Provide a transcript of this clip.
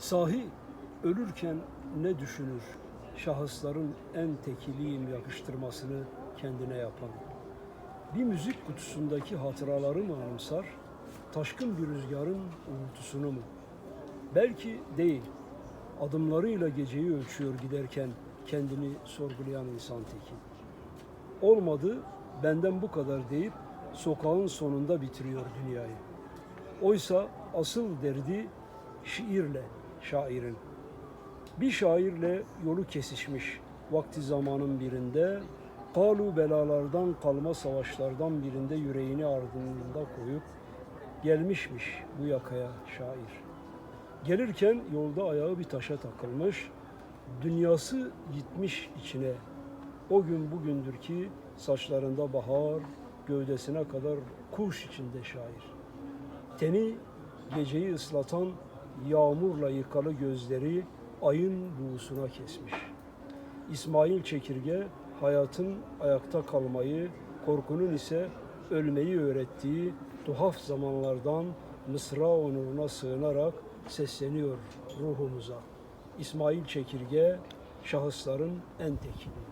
Sahi ölürken ne düşünür? Şahısların en tekiliyim yakıştırmasını kendine yapan. Bir müzik kutusundaki hatıraları mı anımsar? Taşkın bir rüzgarın uğultusunu mu? Belki değil. Adımlarıyla geceyi ölçüyor giderken kendini sorgulayan insan teki. Olmadı benden bu kadar deyip sokağın sonunda bitiriyor dünyayı. Oysa asıl derdi şiirle şairin. Bir şairle yolu kesişmiş vakti zamanın birinde, kalu belalardan kalma savaşlardan birinde yüreğini ardında koyup gelmişmiş bu yakaya şair. Gelirken yolda ayağı bir taşa takılmış, dünyası gitmiş içine. O gün bugündür ki saçlarında bahar, gövdesine kadar kuş içinde şair. Teni geceyi ıslatan yağmurla yıkalı gözleri ayın buğusuna kesmiş. İsmail Çekirge hayatın ayakta kalmayı, korkunun ise ölmeyi öğrettiği tuhaf zamanlardan Mısra onuruna sığınarak sesleniyor ruhumuza. İsmail Çekirge şahısların en tekili.